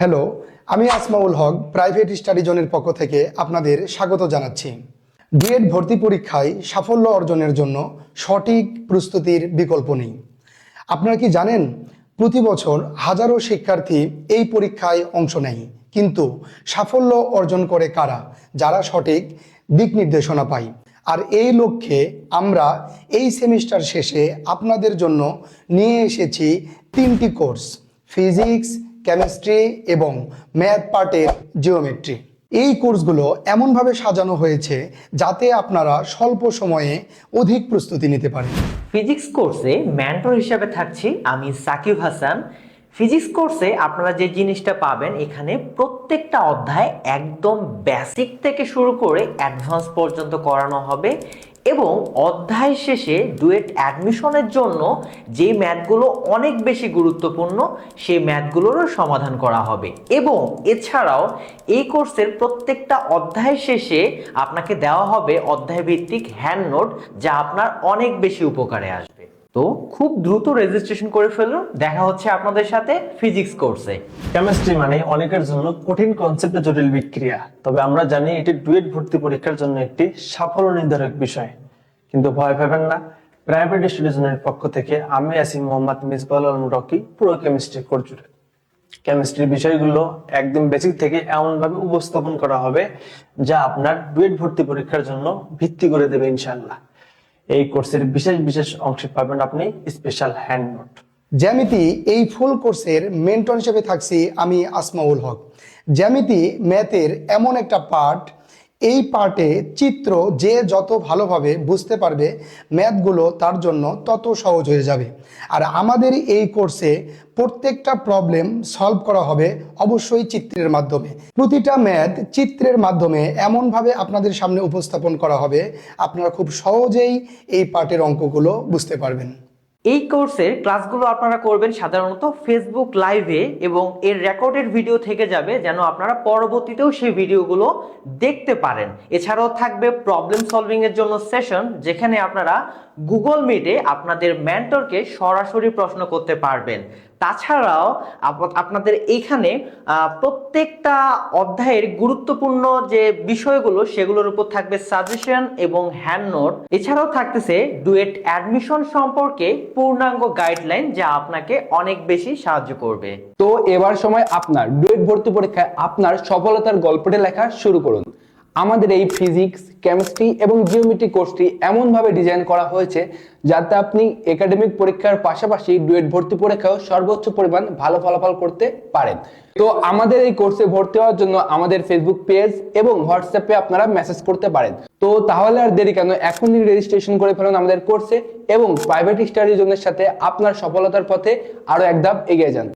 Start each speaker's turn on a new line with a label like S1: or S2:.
S1: Hello আমি আসমাউল হক private study জোনের পক্ষ থেকে আপনাদের স্বাগত জানাচ্ছি। ডিএড ভর্তি পরীক্ষায় সাফল্য অর্জনের জন্য সঠিক প্রস্তুতির বিকল্প নেই। আপনারা কি জানেন, প্রতি বছর হাজারো শিক্ষার্থী এই পরীক্ষায় অংশ নেয়, কিন্তু সাফল্য অর্জন করে কারা, যারা সঠিক দিক নির্দেশনা পায়? আর এই লক্ষ্যে আমরা এই সেমিস্টার শেষে আপনাদের জন্য নিয়ে এসেছি তিনটি কোর্স ফিজিক্স কেমিস্ট্রি এবং ম্যাথ পার্টের জিওমেট্রি। এই কোর্সগুলো এমনভাবে সাজানো হয়েছে যাতে আপনারা স্বল্প সময়ে অধিক প্রস্তুতি নিতে পারেন।
S2: ফিজিক্স কোর্সে ম্যান্টর হিসাবে থাকছি আমি সাকিব হাসান। ফিজিক্স কোর্সে আপনারা যে জিনিসটা পাবেন, এখানে প্রত্যেকটা অধ্যায় একদম বেসিক থেকে শুরু করে অ্যাডভান্স পর্যন্ত করানো হবে এবং অধ্যায় শেষে ডুয়েট অ্যাডমিশনের জন্য যে ম্যাথগুলো অনেক বেশি গুরুত্বপূর্ণ, সেই ম্যাথগুলোরও সমাধান করা হবে। এবং এছাড়াও এই কোর্সের প্রত্যেকটা অধ্যায় শেষে আপনাকে দেওয়া হবে অধ্যায় ভিত্তিক হ্যান্ড নোট যা আপনার অনেক বেশি উপকারে আসবে। তো খুব দ্রুত রেজিস্ট্রেশন করে ফেলুন দেখা হচ্ছে আপনাদের সাথে ফিজিক্স কোর্সে
S3: কেমিস্ট্রি মানে অনেকের জন্য কঠিন কনসেপ্টে জটিল বিক্রিয়া। তবে আমরা জানি এটি ডুয়েট ভর্তি পরীক্ষার জন্য একটি সাফল্য নির্ধারক বিষয়। কিন্তু ভয় পাবেন না প্রাইভেট স্টুডেন্টের পক্ষ থেকে আমি আছি মোহাম্মদ মিসবাল আলম রকি, পুরো কেমিস্ট্রি কোর্স জুড়ে। কেমিস্ট্রির বিষয়গুলো একদম বেসিক থেকে এমন ভাবে উপস্থাপন করা হবে যা আপনার ডুয়েট ভর্তি পরীক্ষার জন্য ভিত্তি করে দেবে ইনশাআল্লাহ। এই কোর্সের বিশেষ বিশেষ অংশে পাবেন আপনি স্পেশাল হ্যান্ড নোট
S1: জ্যামিতি, এই ফুল কোর্সের মেন্টন হিসেবে থাকছি আমি আসমাউল হক। জ্যামিতি ম্যাথের এমন একটা পার্ট এই পার্টে চিত্র যে যত ভালোভাবে বুঝতে পারবে ম্যাথগুলো তার জন্য তত সহজ হয়ে যাবে। আর আমাদের এই কোর্সে প্রত্যেকটা প্রবলেম সলভ করা হবে অবশ্যই চিত্রের মাধ্যমে। প্রতিটা ম্যাথ চিত্রের মাধ্যমে এমনভাবে আপনাদের সামনে উপস্থাপন করা হবে, আপনারা খুব সহজেই এই পার্টের অঙ্কগুলো বুঝতে পারবেন।
S2: এই কোর্সের ক্লাসগুলো আপনারা করবেন সাধারণত ফেসবুক লাইভে এবং এর রেকর্ডেড ভিডিও থেকে যাবে যেন আপনারা পরবর্তীতেও সেই ভিডিওগুলো দেখতে পারেন। এছাড়াও থাকবে প্রবলেম সলভিংয়ের জন্য সেশন যেখানে আপনারা গুগল মিটে আপনাদের মেন্টরকে সরাসরি প্রশ্ন করতে পারবেন। তাছাড়াও আপনাদের এইখানে প্রত্যেকটা অধ্যায়ের গুরুত্বপূর্ণ যে বিষয়গুলো সেগুলোর উপর থাকবে সাজেশন এবং হ্যান্ড নোট এছাড়াও থাকতেছে ডুয়েট অ্যাডমিশন সম্পর্কে পূর্ণাঙ্গ গাইডলাইন যা আপনাকে অনেক বেশি সাহায্য করবে।
S4: তো এবার সময় আপনার। ডুয়েট ভর্তি পরীক্ষায় আপনার সফলতার গল্পটি লেখা শুরু করুন। আমাদের এই ফিজিক্স কেমিস্ট্রি এবং জিওমেট্রি কোর্সটি এমনভাবে ডিজাইন করা হয়েছে যাতে আপনি একাডেমিক পরীক্ষার পাশাপাশি ডুয়েট ভর্তি পরীক্ষাও সর্বোচ্চ পরিমাণ ভালো ফলাফল করতে পারেন। তো আমাদের এই কোর্সে ভর্তি হওয়ার জন্য আমাদের ফেসবুক পেজ এবং হোয়াটসঅ্যাপে আপনারা মেসেজ করতে পারেন। তো তাহলে আর দেরি কেন? এখনই রেজিস্ট্রেশন করে ফেলুন আমাদের কোর্সে এবং প্রাইভেট স্টাডি জোনের সাথে আপনার সফলতার পথে আরও এক ধাপ এগিয়ে যান।